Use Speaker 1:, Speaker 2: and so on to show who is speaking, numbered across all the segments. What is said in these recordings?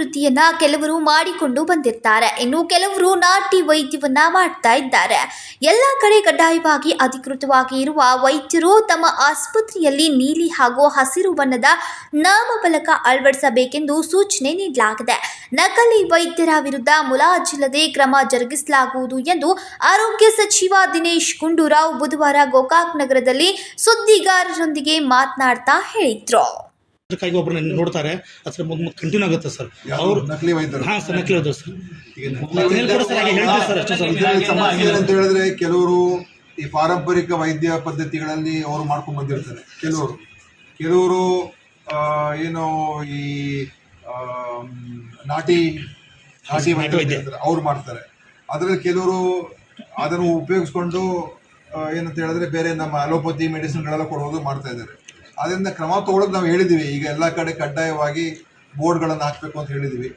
Speaker 1: ವೃತ್ತಿಯನ್ನ ಕೆಲವರು ಮಾಡಿಕೊಂಡು ಬಂದಿರ್ತಾರೆ. ಇನ್ನು ಕೆಲವರು ನಾಟಿ ವೈದ್ಯವನ್ನ ಮಾಡ್ತಾ ಇದ್ದಾರೆ. ಎಲ್ಲ ಕಡೆ ಕಡ್ಡಾಯವಾಗಿ ಅಧಿಕೃತವಾಗಿ ಇರುವ ವೈದ್ಯರು ತಮ್ಮ ಆಸ್ಪತ್ರೆಯಲ್ಲಿ ನೀಲಿ ಹಾಗೂ ಹಸಿರು ಬಣ್ಣದ ನಾಮಫಲಕ ಅಳವಡಿಸಬೇಕೆಂದು ಸೂಚನೆ ನೀಡಲಾಗಿದೆ. ನಕಲಿ ವೈದ್ಯರ ವಿರುದ್ಧ ಮುಲಾಜಿಲ್ಲದೆ ಕ್ರಮ ಜರುಗಿಸಲಾಗುವುದು ಎಂದು ಆರೋಗ್ಯ ಸಚಿವ ದಿನೇಶ್ ಗುಂಡೂರಾವ್ ಬುಧವಾರ ಗೋಕಾಕ್ ನಗರದಲ್ಲಿ ಸುದ್ದಿಗಾರರೊಂದಿಗೆ ಮಾತನಾಡ್ತಾ ಹೇಳಿದ್ರು.
Speaker 2: ಅದಕ್ಕಾಗಿ ಒಬ್ಬರನ್ನ ನೋಡ್ತಾರೆ ಅದ್ರ ಕಂಟಿನ್ಯೂ ಆಗುತ್ತೆ ಸರ್. ಅವರು
Speaker 3: ನಕಲಿ ವೈದ್ಯರು?
Speaker 2: ಹಾಂ ಸರ್ ನಕಲಿ ವೈದ್ಯರು ಸರ್.
Speaker 3: ಈಗ
Speaker 2: ಮತ್ತೆ ಸರ್ ಹಾಗೆ ಹೇಳ್ತೀವಿ ಸರ್ ಅಷ್ಟೇ ಸರ್.
Speaker 3: ಇದರಲ್ಲಿ ಸಮಸ್ಯೆ ಏನಂತ ಹೇಳಿದ್ರೆ ಕೆಲವರು ಈ ಪಾರಂಪರಿಕ ವೈದ್ಯ ಪದ್ಧತಿಗಳಲ್ಲಿ ಅವರು ಮಾಡ್ಕೊಂಡ್ ಬಂದಿರ್ತಾರೆ. ಕೆಲವರು. ಕೆಲವರು ಆ, ಏನು ಈ ಆ, ನಾಟಿ ನಾಟಿ ವೈದ್ಯ. ಅವ್ರು ಮಾಡ್ತಾರೆ. ಅದರಲ್ಲಿ ಕೆಲವರು ಅದನ್ನು ಉಪಯೋಗಿಸ್ಕೊಂಡು ಆ, ಏನಂತ ಹೇಳಿದ್ರೆ ಬೇರೆ ನಮ್ಮ ಅಲೋಪತಿ ಮೆಡಿಸಿನ್ಗಳೆಲ್ಲ ಕೊಡೋದು ಮಾಡ್ತಾ ಇದ್ದಾರೆ. ಅದರಿಂದ ಕ್ರಮ ತಗೊಳ್ಳೋದು ನಾವು ಹೇಳಿದ್ದೀವಿ. ಈಗ ಎಲ್ಲ ಕಡೆ ಕಡ್ಡಾಯವಾಗಿ ಬೋರ್ಡ್ಗಳನ್ನು ಹಾಕಬೇಕು ಅಂತ ಹೇಳಿದ್ದೀವಿ.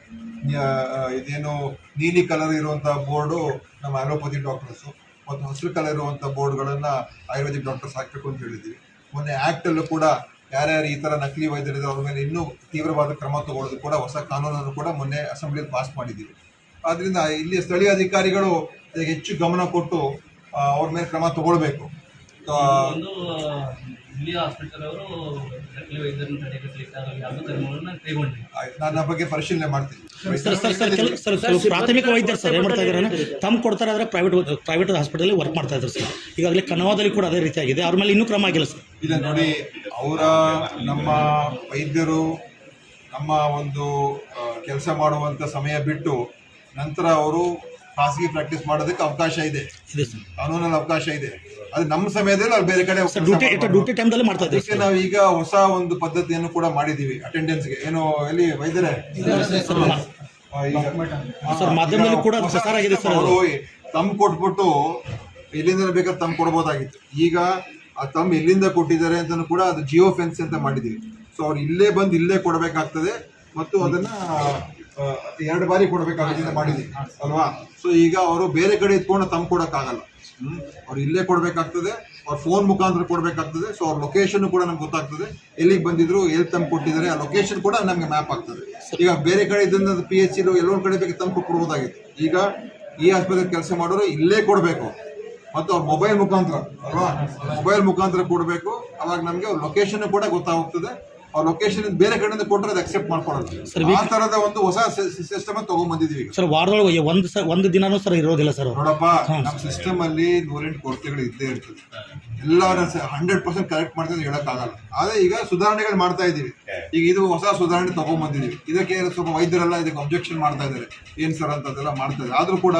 Speaker 3: ಇದೇನು ನೀಲಿ ಕಲರ್ ಇರುವಂಥ ಬೋರ್ಡು ನಮ್ಮ ಆ್ಯಲೋಪತಿ ಡಾಕ್ಟರ್ಸು ಮತ್ತು ಹಸಿರು ಕಲರ್ ಇರುವಂಥ ಬೋರ್ಡ್ಗಳನ್ನು ಆಯುರ್ವೇದಿಕ್ ಡಾಕ್ಟರ್ಸ್ ಹಾಕಬೇಕು ಅಂತ ಹೇಳಿದ್ದೀವಿ. ಮೊನ್ನೆ ಆ್ಯಕ್ಟಲ್ಲೂ ಕೂಡ ಯಾರ್ಯಾರು ಈ ಥರ ನಕಲಿ ವೈದ್ಯರಿದ್ದಾರೆ ಅವ್ರ ಮೇಲೆ ಇನ್ನೂ ತೀವ್ರವಾದ ಕ್ರಮ ತಗೊಳ್ಳೋದು ಕೂಡ, ಹೊಸ ಕಾನೂನನ್ನು ಕೂಡ ಮೊನ್ನೆ ಅಸೆಂಬ್ಲಿಯಲ್ಲಿ ಪಾಸ್ ಮಾಡಿದ್ದೀವಿ. ಆದ್ದರಿಂದ ಇಲ್ಲಿ ಸ್ಥಳೀಯ ಅಧಿಕಾರಿಗಳು ಹೆಚ್ಚು ಗಮನ ಕೊಟ್ಟು ಅವ್ರ ಮೇಲೆ ಕ್ರಮ ತಗೊಳ್ಬೇಕು.
Speaker 4: ಒಂದು ಇಲ್ಲಿ ಹಾಸ್ಪಿಟಲ್ ಅವರು ನಕಲಿ ವೈದ್ಯರನ್ನು ತಡೆಗಟ್ಟಲಿಕ್ಕೆ ಆಗಲ್ಲ ಯಾವುದೋ ಕ್ರಮಗಳನ್ನು ಕೈಗೊಂಡಿಲ್ಲ
Speaker 3: ಆಯ್ತು, ನಾನು ಆ ಬಗ್ಗೆ ಪರಿಶೀಲನೆ ಮಾಡ್ತೀನಿ.
Speaker 2: ಪ್ರಾಥಮಿಕ ವೈದ್ಯರು ಸರ್ ಏನು ಮಾಡ್ತಾ ಇದ್ದಾರೆ ತಮ್ಮ ಕೊಡ್ತಾರೆ ಆದರೆ ಪ್ರೈವೇಟ್ ಪ್ರೈವೇಟ್ ಹಾಸ್ಪಿಟಲಲ್ಲಿ ವರ್ಕ್ ಮಾಡ್ತಾ ಇದ್ದಾರೆ ಸರ್. ಈಗಾಗಲೇ ಕನ್ನಡದಲ್ಲಿ ಕೂಡ ಅದೇ ರೀತಿಯಾಗಿದೆ. ಅವ್ರ ಮೇಲೆ ಇನ್ನೂ ಕ್ರಮ ಆಗಿಲ್ಲ ಸರ್.
Speaker 3: ಇಲ್ಲ ನೋಡಿ ಅವರ ನಮ್ಮ ವೈದ್ಯರು ನಮ್ಮ ಒಂದು ಕೆಲಸ ಮಾಡುವಂಥ ಸಮಯ ಬಿಟ್ಟು ನಂತರ ಅವರು ಖಾಸಗಿ ಪ್ರಾಕ್ಟೀಸ್ ಮಾಡೋದಕ್ಕೆ ಅವಕಾಶ ಇದೆ.
Speaker 2: ಇದೆ ಸರ್.
Speaker 3: ಕಾನೂನಲ್ಲಿ ಅವಕಾಶ ಇದೆ. ಅದು ನಮ್ಮ ಸಮಯದಲ್ಲಿ ಅವ್ರು ಬೇರೆ ಕಡೆ
Speaker 2: ಡ್ಯೂಟಿ
Speaker 3: ಮಾಡ್ಬೋದು.
Speaker 2: ಡ್ಯೂಟಿ ಟೈಮ್ದಲ್ಲಿ ಮಾಡ್ತಾ ಇದ್ದಾರೆ.
Speaker 3: ಅದಕ್ಕೆ ನಾವು ಈಗ ಹೊಸ ಒಂದು ಪದ್ಧತಿಯನ್ನು ಕೂಡ ಮಾಡಿದ್ದೀವಿ ಅಟೆಂಡೆನ್ಸ್ಗೆ ಏನು ಎಲ್ಲಿ ವೈದ್ಯರೇ? ತಮ್
Speaker 2: ಸರ್, ಮಾಧ್ಯಮದಲ್ಲಿ ಕೂಡ ಅದು ಪ್ರಸಾರ ಆಗಿದೆ ಸರ್.
Speaker 3: ಅವರು ತಮ್ಮ ಕೊಟ್ಬಿಟ್ಟು ಎಲ್ಲಿಂದ ಬೇಕಾದ್ರೆ ತಮ್ ಕೊಡ್ಬೋದಾಗಿತ್ತು. ಈಗ ಆ ತಮ್ಮ ಎಲ್ಲಿಂದ ಕೊಟ್ಟಿದ್ದಾರೆ ಅಂತ ಕೂಡ ಅದು ಜಿಯೋ ಫೆನ್ಸ್ ಅಂತ ಮಾಡಿದ್ದೀವಿ. ಸೊ ಅವ್ರು ಇಲ್ಲೇ ಬಂದು ಇಲ್ಲೇ ಕೊಡಬೇಕಾಗ್ತದೆ ಮತ್ತು ಅದನ್ನ ಎರಡು ಬಾರಿ ಕೊಡಬೇಕಾಗುತ್ತೆ ಮಾಡಿದ್ದೀವಿ ಅಲ್ವಾ? ಸೊ ಈಗ ಅವರು ಬೇರೆ ಕಡೆ ಇದ್ಕೊಂಡು ತಮ್ ಕೊಡೋಕ್ಕಾಗಲ್ಲ. ಅವ್ರು ಇಲ್ಲೇ ಕೊಡಬೇಕಾಗ್ತದೆ, ಅವ್ರ ಫೋನ್ ಮುಖಾಂತರ ಕೊಡಬೇಕಾಗ್ತದೆ ಸೊ ಅವ್ರ ಲೊಕೇಶನ್ ಕೂಡ ನಮ್ಗೆ ಗೊತ್ತಾಗ್ತದೆ. ಎಲ್ಲಿಗೆ ಬಂದಿದ್ರು, ಎಲ್ಲಿ ತಂದು ಕೊಟ್ಟಿದ್ದಾರೆ, ಆ ಲೊಕೇಶನ್ ಕೂಡ ನಮಗೆ ಮ್ಯಾಪ್ ಆಗ್ತದೆ. ಈಗ ಬೇರೆ ಕಡೆ ಇದ್ದಂಥ ಪಿ ಎಚ್ ಇರೋ ಎಲ್ಲೊಂದು ಕಡೆ ಬೇಕು ತಂಪು ಕೊಡ್ಬೋದಾಗಿತ್ತು. ಈಗ ಈ ಆಸ್ಪತ್ರೆ ಕೆಲಸ ಮಾಡೋರು ಇಲ್ಲೇ ಕೊಡಬೇಕು. ಮತ್ತು ಅವ್ರ ಮೊಬೈಲ್ ಮುಖಾಂತರ, ಅಲ್ವಾ? ಮೊಬೈಲ್ ಮುಖಾಂತರ ಕೊಡಬೇಕು. ಅವಾಗ ನಮಗೆ ಅವ್ರ ಲೊಕೇಶನ್ ಕೂಡ ಗೊತ್ತಾಗ್ತದೆ. ಅವ್ರ ಲೊಕೇಶನ್ ಬೇರೆ ಕಡೆಯಿಂದ ಕೊಟ್ಟರೆ ಅದು ಅಕ್ಸೆಪ್ಟ್ ಮಾಡ್ಕೊಳ್ಳೋದು ಆ ತರದ ಒಂದು ಹೊಸ ಸಿಸ್ಟಮ್ ತಗೊಂಡ್ಬಂದಿದೀವಿ ಈಗ.
Speaker 2: ಸರ್ ವಾರದೊಳಗೆ ಒಂದು ಸರ್ ಒಂದು ದಿನಾನೂ ಸರ್ ಇರೋದಿಲ್ಲ ಸರ್
Speaker 3: ನೋಡಪ್ಪ ನಮ್ಮ ಸಿಸ್ಟಮ್ ಅಲ್ಲಿ ನೂರೆಂಟು ಕೊರತೆಗಳು ಇದ್ದೇ ಇರ್ತದೆ. ಎಲ್ಲ ಹಂಡ್ರೆಡ್ ಪರ್ಸೆಂಟ್ ಕರೆಕ್ಟ್ ಮಾಡ್ತೀವಿ ಹೇಳೋಕ್ಕಾಗಲ್ಲ. ಆದ್ರೆ ಈಗ ಸುಧಾರಣೆಗಳು ಮಾಡ್ತಾ ಇದೀವಿ ಈಗ ಇದು ಹೊಸ ಸುಧಾರಣೆ ತಗೊಂಡ್ಬಂದಿದೀವಿ ಇದಕ್ಕೆ ಸ್ವಲ್ಪ ವೈದ್ಯರೆಲ್ಲ ಇದಕ್ಕೆ ಅಬ್ಜೆಕ್ಷನ್ ಮಾಡ್ತಾ ಇದ್ದಾರೆ. ಏನ್ ಸರ್ ಅಂತದೆಲ್ಲ ಮಾಡ್ತಾ ಇದ್ದಾರೆ. ಆದ್ರೂ ಕೂಡ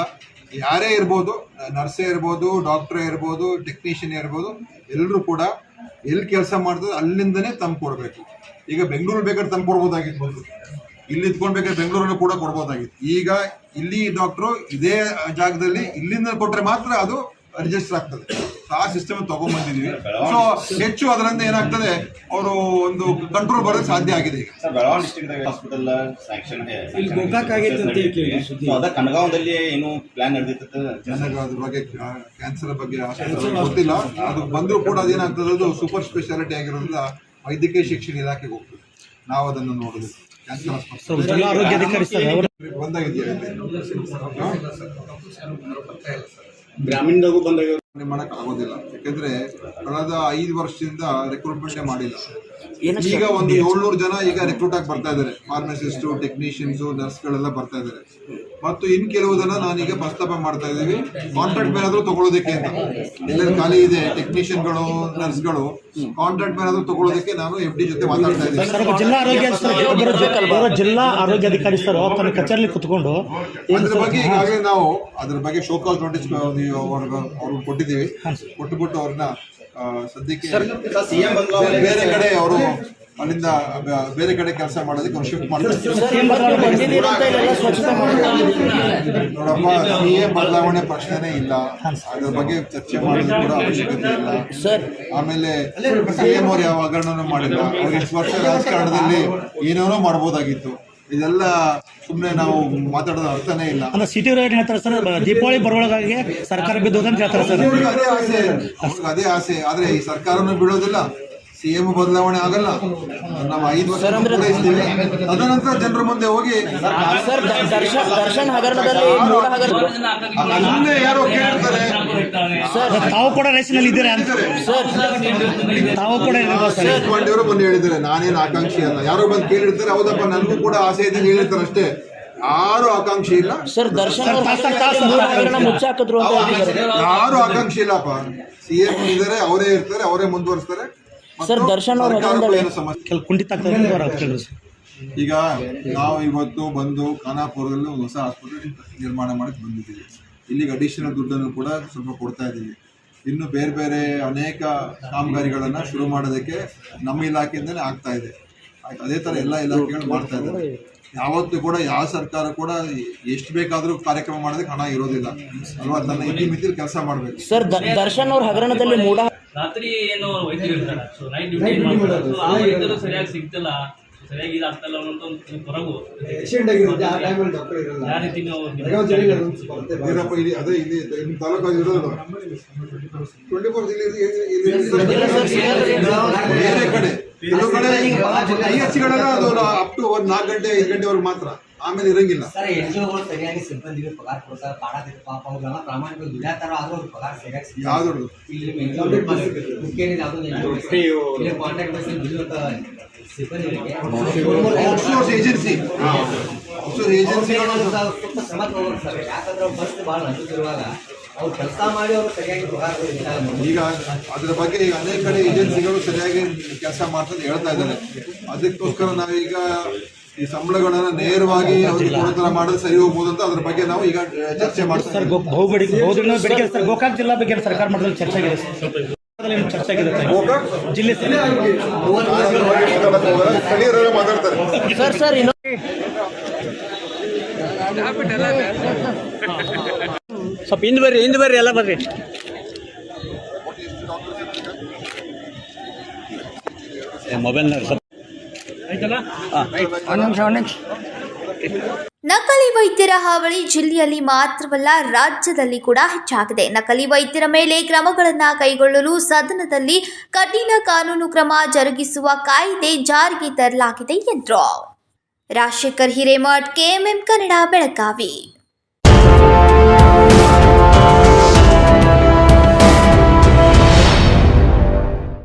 Speaker 3: ಯಾರೇ ಇರ್ಬೋದು, ನರ್ಸೇ ಇರ್ಬೋದು, ಡಾಕ್ಟ್ರೇ ಇರ್ಬೋದು, ಟೆಕ್ನಿಷಿಯನ್ ಇರ್ಬೋದು ಎಲ್ಲರೂ ಕೂಡ ಎಲ್ಲಿ ಕೆಲಸ ಮಾಡ್ತದೆ ಅಲ್ಲಿಂದನೇ ತಂದು ಕೊಡಬೇಕು. ಈಗ ಬೆಂಗಳೂರು ಬೇಕಾದ್ರೆ ತಂದು ಕೊಡ್ಬೋದಾಗಿತ್ತು ಇಲ್ಲಿ ಇದ್ಕೊಂಡು ಬೇಕಾದ್ರೆ ಬೆಂಗಳೂರನ್ನು ಕೂಡ ಕೊಡ್ಬೋದಾಗಿತ್ತು. ಈಗ ಇಲ್ಲಿ ಡಾಕ್ಟ್ರು ಇದೇ ಜಾಗದಲ್ಲಿ ಇಲ್ಲಿಂದ ಕೊಟ್ಟರೆ ಮಾತ್ರ ಅದು ರಿಜಿಸ್ಟರ್ ಆಗ್ತದೆ. ಆ ಸಿಸ್ಟಮ್ ತಗೊಂಡ್ಬಂದಿದೀವಿ. ಸೊ ಹೆಚ್ಚು ಅದರಿಂದ ಏನಾಗ್ತದೆ ಅವರು ಒಂದು ಕಂಟ್ರೋಲ್ ಬರೋಕ್ಕೆ ಸಾಧ್ಯ ಆಗಿದೆ ಈಗ.
Speaker 5: Belagavi district hospital sanction. ಅದ ಕನಗಾಂವದಲ್ಲಿ ಏನು ಪ್ಲಾನ್ ನಡೆದಿತ್ತು
Speaker 3: ನನಗೆ ಅದ್ರ ಬಗ್ಗೆ ಕ್ಯಾನ್ಸರ್ ಬಗ್ಗೆ ಗೊತ್ತಿಲ್ಲ. ಅದು ಬಂದರೂ ಕೂಡ ಅದೇನಾಗ್ತದೆ ಅದು ಸೂಪರ್ ಸ್ಪೆಷಾಲಿಟಿ ಆಗಿರೋದ್ರಿಂದ ವೈದ್ಯಕೀಯ ಶಿಕ್ಷಣ ಇಲಾಖೆಗೆ ಹೋಗ್ತದೆ. ನಾವು ಅದನ್ನು ನೋಡೋದು. ಕ್ಯಾನ್ಸರ್ ಆಸ್ಪತ್ರೆ
Speaker 2: ಸರ್
Speaker 3: ಬಂದಾಗಿದೆಯಾ
Speaker 5: ಗ್ರಾಮೀಣದಾಗೂ ಬಂದಾಗ
Speaker 3: ಮಾಡೋಕ್ಕಾಗೋದಿಲ್ಲ ಯಾಕಂದ್ರೆ ಕಳೆದ ಐದು ವರ್ಷದಿಂದ ರೆಕ್ರೂಟ್ಮೆಂಟ್ ಮಾಡಿಲ್ಲ. ಈಗ ಒಂದು ಏಳ್ನೂರು ಜನ ಈಗ ರಿಕ್ರೂಟ್ ಆಗಿ ಬರ್ತಾ ಇದ್ದಾರೆ. ಫಾರ್ಮಸಿಸ್ಟು ಟೆಕ್ನಿಷಿಯನ್ಸು ನರ್ಸ್ಗಳೆಲ್ಲ ಬರ್ತಾ ಇದ್ದಾರೆ. ಮತ್ತು ಇನ್ ಕೆಲವು ಜನ ನಾನೀಗ ಪ್ರಸ್ತಾಪ ಮಾಡ್ತಾ ಇದ್ದೀವಿ. ಕಾಂಟ್ರಾಕ್ಟ್ ಮೇಲಾದ್ರೂ ತಗೊಳ್ಳೋದಕ್ಕೆ ಅಂತ. ಎಲ್ಲರ ಖಾಲಿ ಇದೆ? ಟೆಕ್ನಿಷಿಯನ್ಗಳು ನರ್ಸ್ಗಳು ಕಾಂಟ್ರಾಕ್ಟ್ ಮೇಲಾದ್ರೂ ತಗೊಳ್ಳೋದಕ್ಕೆ ನಾನು ಎಫ್ ಡಿ ಜೊತೆ ಮಾತಾಡ್ತಾ ಇದ್ದೀನಿ.
Speaker 2: ಜಿಲ್ಲಾ ಆರೋಗ್ಯಾಧಿಕಾರಿ ಸರ್ ತನ್ನ ಕಚೇರಿಯಲ್ಲಿ ಕುತ್ಕೊಂಡು
Speaker 3: ಅದ್ರ ಬಗ್ಗೆ ಈಗಾಗಲೇ ನಾವು ಅದ್ರ ಬಗ್ಗೆ ಶೋಕಾಸ್ ನೋಟಿಸ್ ಅವ್ರಿಗೆ ಕೊಟ್ಟಿದ್ದೀವಿ. ಕೊಟ್ಟುಬಿಟ್ಟು ಅವ್ರನ್ನ ಸದ್ಯಕ್ಕೆ ಬೇರೆ ಕಡೆ ಅವರು ಅಲ್ಲಿಂದ ಬೇರೆ ಕಡೆ ಕೆಲಸ ಮಾಡೋದಕ್ಕೆ ಅವ್ರು ಶಿಫ್ಟ್ ಮಾಡ್ತಾರೆ. ನೋಡಪ್ಪ ಸಿ ಎ ಬದಲಾವಣೆ ಪ್ರಶ್ನೆನೇ ಇಲ್ಲ. ಅದ್ರ ಬಗ್ಗೆ ಚರ್ಚೆ ಮಾಡೋದು ಕೂಡ ಅವಶ್ಯಕತೆ ಇಲ್ಲ. ಆಮೇಲೆ ಸಿ ಎಂ ಅವ್ರು ಯಾವ ಹಗರಣನೂ ಮಾಡಿಲ್ಲ. ಅವ್ರು ಇಷ್ಟು ವರ್ಷ ರಾಜಕಾರಣದಲ್ಲಿ ಏನೇನೋ ಮಾಡ್ಬೋದಾಗಿತ್ತು. ಇದೆಲ್ಲ ಸುಮ್ಮನೆ ನಾವು ಮಾತಾಡೋದು ಅರ್ಥನೇ ಇಲ್ಲ.
Speaker 2: ಅಂದ್ರೆ ಸಿಟಿ ರೈಟ್ ಹೇಳ್ತಾರೆ ಸರ್? ದೀಪಾವಳಿ ಬರೋಳಗಾಗಿ ಸರ್ಕಾರ ಬಿದ್ದು ಅಂತ ಹೇಳ್ತಾರೆ ಸರ್?
Speaker 3: ಅದೇ ಆಸೆ ಅವ್ರಿಗೆ ಅದೇ ಆಸೆ. ಆದ್ರೆ ಈ ಸರ್ಕಾರನು ಬೀಳೋದಿಲ್ಲ ಸಿ ಎಂ ಬದಲಾವಣೆ ಆಗಲ್ಲ. ನಾವು ಐದು ವರ್ಷ ಪೂರೈಸ್ತೀವಿ ತದನಂತರ ಜನರ ಮುಂದೆ ಹೋಗಿ
Speaker 6: ದರ್ಶನ್ ದರ್ಶನ್ ಹಗರಣದಲ್ಲಿ
Speaker 3: ಯಾರೋ? ಕೇಳಿರ್ತಾರೆ
Speaker 2: ತಾವು ಕೂಡ ರೇಸಿನಲ್ಲಿ ಇದ್ದೀರಾ? ಅಂತ
Speaker 6: ಸರ್.
Speaker 2: ತಾವು ಕೂಡ ಇದ್ದೀರಾ? ಸರ್.
Speaker 3: ದೇಶಪಾಂಡೆಯವರು ಬಂದು ಹೇಳಿದ್ದಾರೆ ನಾನೇನು ಆಕಾಂಕ್ಷಿ ಅಲ್ಲ. ಯಾರೋ ಬಂದು ಕೇಳಿರ್ತಾರೆ ಹೌದಪ್ಪ ನನಗೂ ಕೂಡ ಆಸೆ ಇದೆ ಹೇಳಿರ್ತಾರೆ ಅಷ್ಟೇ ಯಾರು ಆಕಾಂಕ್ಷಿ ಇಲ್ಲ.
Speaker 6: ಸರ್ ದರ್ಶನ್
Speaker 3: ಯಾರು ಆಕಾಂಕ್ಷಿ ಇಲ್ಲಪ್ಪ. ಸಿ ಎಂ ಇದ್ದಾರೆ ಅವರೇ ಇರ್ತಾರೆ ಅವರೇ ಮುಂದುವರಿಸ್ತಾರೆ.
Speaker 6: ಸರ್, ದರ್ಶನ್
Speaker 2: ಕುಂಠಿತ
Speaker 3: ಈಗ ನಾವು ಇವತ್ತು ಬಂದು ಖಾನಾಪುರದಲ್ಲಿ ಒಂದು ಹೊಸ ಆಸ್ಪತ್ರೆ ನಿರ್ಮಾಣ ಮಾಡಕ್ಕೆ ಬಂದಿದ್ದೀವಿ. ಇಲ್ಲಿಗೆ ಅಡಿಷನಲ್ ದುಡ್ಡನ್ನು ಕೂಡ ಸ್ವಲ್ಪ ಕೊಡ್ತಾ ಇದ್ದೀವಿ. ಇನ್ನು ಬೇರೆ ಬೇರೆ ಅನೇಕ ಕಾಮಗಾರಿಗಳನ್ನ ಶುರು ಮಾಡೋದಕ್ಕೆ ನಮ್ಮ ಇಲಾಖೆಯಿಂದಲೇ ಆಗ್ತಾ ಇದೆ. ಅದೇ ಥರ ಎಲ್ಲ ಇಲಾಖೆಗಳು ಮಾಡ್ತಾ ಇದ್ದಾರೆ. ಯಾವತ್ತು ಕೂಡ ಯಾವ ಸರ್ಕಾರ ಕೂಡ ಎಷ್ಟು ಬೇಕಾದರೂ ಕಾರ್ಯಕ್ರಮ ಮಾಡೋದಕ್ಕೆ ಹಣ ಇರೋದಿಲ್ಲ. ಅಲ್ವಾ? ತನ್ನ ಮಿತಿ ಕೆಲಸ ಮಾಡಬೇಕು.
Speaker 6: ಸರ್ ದರ್ಶನ್ ಅವ್ರ ಹಗರಣದಲ್ಲಿ ಮೂಢ
Speaker 4: ರಾತ್ರಿ ಏನು ವೈದ್ಯರು ಇರ್ತಾರೆ. ಸೊ ನೈಟ್ ಡ್ಯೂಟಿ ಮಾಡ್ತಾರೆ? ಸೊ ಆ ವೈದ್ಯರು ಸರಿಯಾಗಿ ಸಿಗ್ತಿಲ್ಲ. ಸರಿಯಾಗಿ ಇದಾಗ್ತಲ್ಲ ಅನ್ನೋ ಒಂದು ಕೊರಗು.
Speaker 7: ಆಕ್ಸಿಡೆಂಟ್ ಆಗಿರುತ್ತೆ. ಆ ಟೈಮಲ್ಲಿ ಡಾಕ್ಟರ್ ಇರಲ್ಲ.
Speaker 4: ಯಾವ ರೀತಿ
Speaker 3: ಅದೇ ಇಲ್ಲಿ ನಿಮ್ಮ ತಾಲೂಕು ಇರೋದು ಟ್ವೆಂಟಿ ಫೋರ್ ಬೇರೆ ಕಡೆ. ಕೆಲವು ಕಡೆ ಐ ಎಚ್ ಗಳೆಲ್ಲ ಅದು ಅಪ್ ಟು ಒಂದು ನಾಲ್ಕು ಗಂಟೆ ಐದು ಗಂಟೆವರೆಗೆ ಮಾತ್ರ. ಆಮೇಲೆ ಇರಂಗಿಲ್ಲ.
Speaker 8: ಸರ್ ಎನ್ಜಿಒಗಳು ಸರಿಯಾಗಿ ಸಿಬ್ಬಂದಿಗೆ ಪಗಾರ ಕೊಡ್ತಾರೆ ಪಾಡಾತಿದ್ರು. ಪಾಪ ಅವ್ರನ್ನ ಪ್ರಾಮಾಣಿಕ ದುಡಿಯಾತಾರ ಆದ್ರೂ ಅವ್ರು ಪಗಾರ ಸರಿಯಾಗಿ ಸಿಗಲ್ಲ.
Speaker 3: ಯಾವ್ದು
Speaker 8: ಇಲ್ಲಿ ಮುಖ್ಯನಿದೆ ಯಾವುದೋ ಇಲ್ಲಿ. ಕಾಂಟ್ಯಾಕ್ಟ್ ಬೇಸ್ ದುಡಿಯುವಂತ ಸಿಬ್ಬಂದಿಗಳಿಗೆ
Speaker 3: ಔಟ್ಸೋರ್ಸ್ ಏಜೆನ್ಸಿ ಔಟ್ಸೋರ್ಸ್ ಏಜೆನ್ಸಿಗಳು
Speaker 8: ಸ್ವಲ್ಪ ಶ್ರಮ ತಗೋಬೇಕು ಸರ್. ಯಾಕಂದ್ರೆ ಅವ್ರು ಬಸ್ ಭಾಳ ನಂಬಿರುವಾಗ ಅವ್ರು ಕೆಲಸ ಮಾಡಿ ಅವರು ಸರಿಯಾಗಿ ಪಗಾರ.
Speaker 3: ಈಗ ಅದರ ಬಗ್ಗೆ ಈಗ ಅನೇಕ ಕಡೆ ಏಜೆನ್ಸಿಗಳು ಸರಿಯಾಗಿ ಕೆಲಸ ಮಾಡ್ತದೆ ಹೇಳ್ತಾ ಇದ್ದಾರೆ. ಅದಕ್ಕೋಸ್ಕರ ನಾವೀಗ ಈ ಸಂಬಳಗಳನ್ನ ನೇರವಾಗಿ ಅವ್ರಿಗೆ ಕೊಡೋ ಮಾಡಿದ್ರೆ ಸರಿ ಹೋಗ್ಬೋದು ಅಂತ ಅದ್ರ ಬಗ್ಗೆ ನಾವು ಈಗ ಚರ್ಚೆ ಮಾಡ್ತೀವಿ
Speaker 2: ಸರ್ ಗೋಕಾಕ್ ಜಿಲ್ಲಾ ಬಗ್ಗೆ ಸರ್ಕಾರ ಮಟ್ಟದಲ್ಲಿ ಚರ್ಚೆ ಆಗಿದೆ ಸರ್? ಏನು ಚರ್ಚೆ ಆಗಿದೆ ಸರ್? ಜಿಲ್ಲೆ ಸರ್.
Speaker 3: ಸ್ಥಳೀಯರೆಲ್ಲ ಮಾತಾಡ್ತಾರೆ.
Speaker 6: ಸರ್ ಸರ್ ಇನ್ನೊಂದು
Speaker 7: ಸ್ವಲ್ಪ ಹಿಂದೆ ಬರ್ರಿ. ಹಿಂದೆ ಬರ್ರಿ ಎಲ್ಲ ಬರ್ರಿ
Speaker 1: ನಕಲಿ ವೈದ್ಯರ ಹಾವಳಿ ಜಿಲ್ಲೆಯಲ್ಲಿ ಮಾತ್ರವಲ್ಲ ರಾಜ್ಯದಲ್ಲಿ ಕೂಡ ಹೆಚ್ಚಾಗಿದೆ. ನಕಲಿ ವೈದ್ಯರ ಮೇಲೆ ಕ್ರಮಗಳನ್ನು ಕೈಗೊಳ್ಳಲು ಸದನದಲ್ಲಿ ಕಠಿಣ ಕಾನೂನು ಕ್ರಮ ಜರುಗಿಸುವ ಕಾಯ್ದೆ ಜಾರಿಗೆ ತರಲಾಗಿದೆ ಎಂದರು. ರಾಜಶೇಖರ್ ಹಿರೇಮಠ್ ಕೆಎಂಎಂ ಕನ್ನಡ ಬೆಳಗಾವಿ.